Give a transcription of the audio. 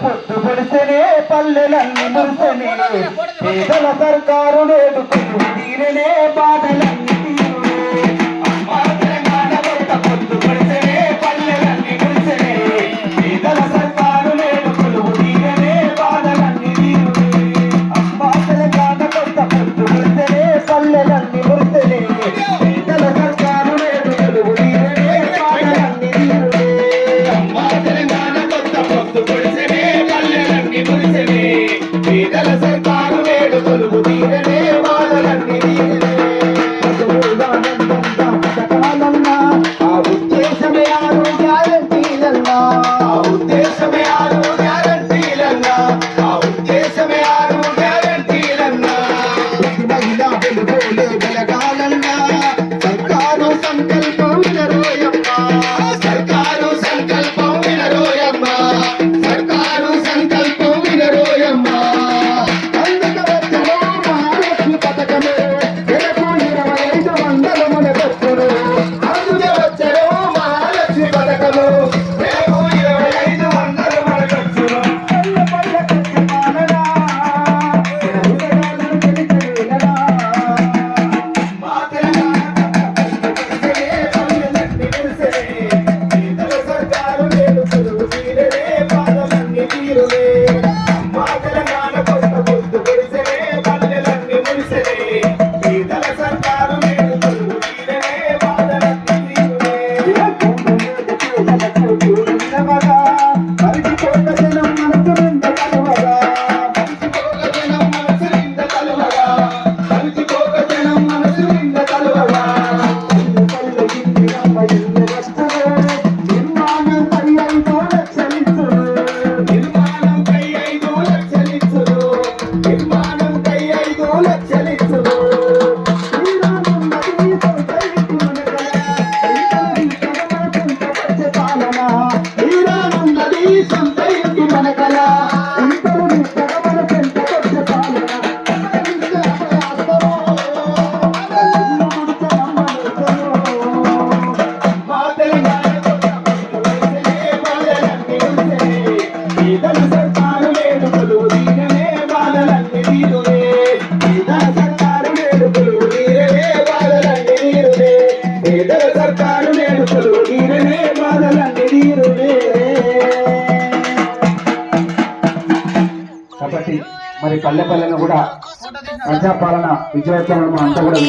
పొద్దు పొడిసెనే పల్లెలన్నీ మురిసెనే పేదల సర్కారు లేదు I'm కాబట్టి మరి పల్లె పల్లెను కూడా ప్రజాపాలన విజయోత్సవం అంతా కూడా